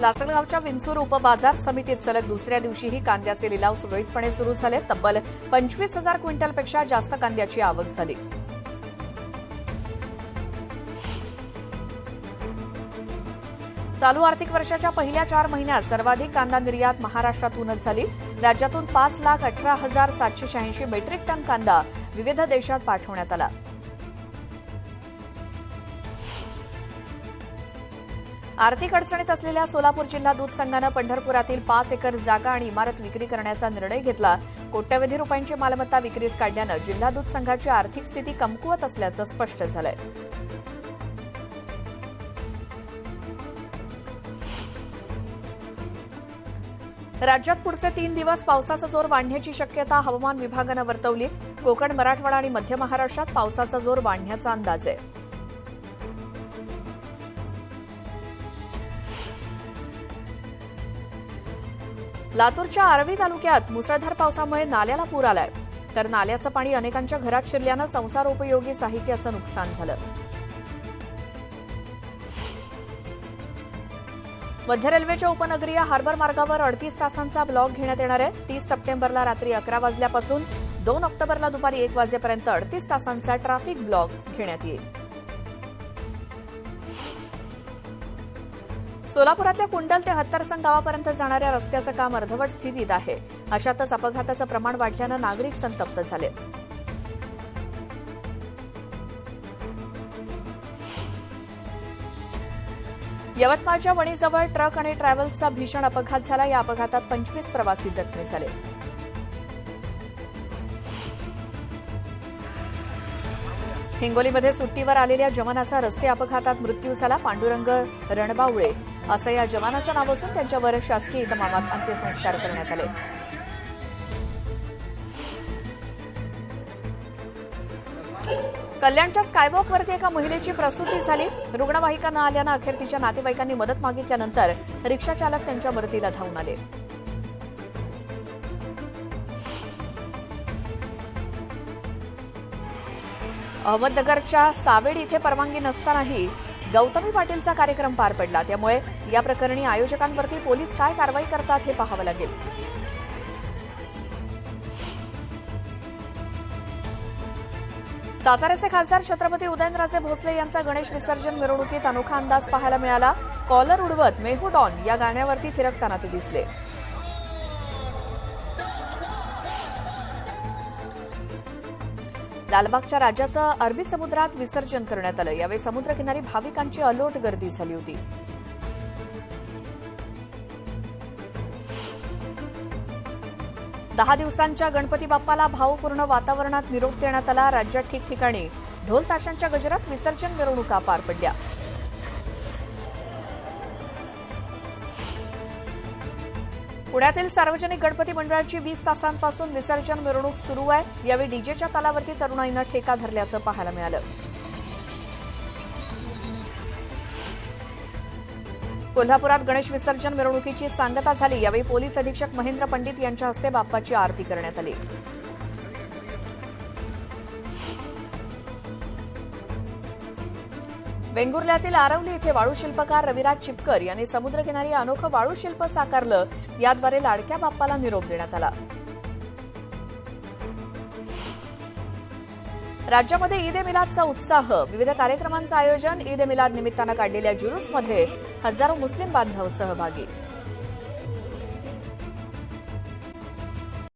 लासलगावच्या विंचूर उपबाजार समितीत सलग दुसऱ्या दिवशीही कांद्याचे लिलाव सुरळीतपणे सुरू झाले. तब्बल पंचवीस हजार क्विंटलपेक्षा जास्त कांद्याची आवक झाली. चालू आर्थिक वर्षाच्या पहिल्या चार महिन्यात सर्वाधिक कांदा निर्यात महाराष्ट्रातूनच झाली. राज्यातून पाच लाख अठरा हजार सातशे शहाऐंशी मेट्रिक टन कांदा विविध देशात पाठवण्यात आला. आर्थिक अडचणीत असलेल्या सोलापूर जिल्हा दूध संघानं पंढरपुरातील पाच एकर जागा आणि इमारत विक्री करण्याचा निर्णय घेतला. कोट्यवधी रुपयांची मालमत्ता विक्रीस काढल्यानं जिल्हा दूध संघाची आर्थिक स्थिती कमकुवत असल्याचं स्पष्ट झालंय. राज्यात पुढचे तीन दिवस पावसाचा जोर वाढण्याची शक्यता हवामान विभागानं वर्तवली. कोकण मराठवाडा आणि मध्य महाराष्ट्रात पावसाचा जोर वाढण्याचा अंदाज आहे. लातूरच्या आर्वी तालुक्यात मुसळधार पावसामुळे नाल्याला पूर आलाय. तर नाल्याचं पाणी अनेकांच्या घरात शिरल्यानं संसारोपयोगी साहित्याचं नुकसान झालं. मध्य रेल्वेच्या उपनगरीय हार्बर मार्गावर अडतीस तासांचा ब्लॉक घेण्यात येणार आहे. तीस सप्टेंबरला रात्री अकरा वाजल्यापासून दोन ऑक्टोबरला दुपारी एक वाजेपर्यंत अडतीस तासांचा ट्रॅफिक ब्लॉक घेण्यात येईल. सोलापुरातल्या कुंडल ते हत्तरसंग गावापर्यंत जाणाऱ्या रस्त्याचं काम अर्धवट स्थितीत आहे. अशातच अपघाताचं प्रमाण वाढल्यानं नागरिक संतप्त झाले. यवतमाळच्या वणीजवळ ट्रक आणि ट्रॅव्हल्सचा भीषण अपघात झाला. या अपघातात पंचवीस प्रवासी जखमी झाले. हिंगोलीमध्ये सुट्टीवर आलेल्या जवानाचा रस्ते अपघातात मृत्यू झाला. पांडुरंग रणबावळे असं या जवानाचं नाव असून त्यांच्यावर शासकीय इतमामात अंत्यसंस्कार करण्यात आले. कल्याणच्या स्कायवॉकवरती एका महिलेची प्रसूती झाली. रुग्णवाहिका न आल्यानं अखेर तिच्या नातेवाईकांनी मदत मागितल्यानंतर रिक्षा चालक त्यांच्या मदतीला धावून आले. अहमदनगरच्या सावेड इथे परवानगी नसतानाही गौतमी पाटीलचा कार्यक्रम पार पडला. त्यामुळे या प्रकरणी आयोजकांवरती पोलीस काय कारवाई करतात हे पाहावं लागेल. साताऱ्याचे खासदार छत्रपती उदयनराजे भोसले यांचा गणेश विसर्जन मिरवणुकीत अनोखा अंदाज पाहायला मिळाला. कॉलर उडवत मेहू डॉन या गाण्यावरती फिरकताना ते दिसले. लालबागच्या राजाचं अरबी समुद्रात विसर्जन करण्यात आलं. यावेळी समुद्रकिनारी भाविकांची अलोट गर्दी झाली होती. दहा दिवसांच्या गणपती बाप्पाला भावपूर्ण वातावरणात निरोप देण्यात आला. राज्यात ठिकठिकाणी ढोल ताशांच्या गजरात विसर्जन मिरवणुका पार पडल्या. पुण्यातील सार्वजनिक गणपती मंडळाची वीस तासांपासून विसर्जन मिरवणूक सुरू आहे. यावेळी डीजेच्या तालावरती तरुणाईनं ठेका धरल्याचं पाहायला मिळालं. कोल्हापुरात गणेश विसर्जन मिरवणुकीची सांगता झाली. यावेळी पोलीस अधीक्षक महेंद्र पंडित यांच्या हस्ते बाप्पाची आरती करण्यात आली. वेंगुर्ल्यातील आरवली इथे वाळू शिल्पकार रविराज चिपकर यांनी समुद्रकिनारी अनोखं वाळू शिल्प साकारलं. याद्वारे लाडक्या बाप्पाला निरोप देण्यात आला. राज्यामध्ये ईद ए मिलादचा उत्साह. विविध कार्यक्रमांचं आयोजन ईद ए मिलाद निमित्तानं काढलेल्या जुलूसमध्ये हजारो मुस्लिम बांधव सहभागी.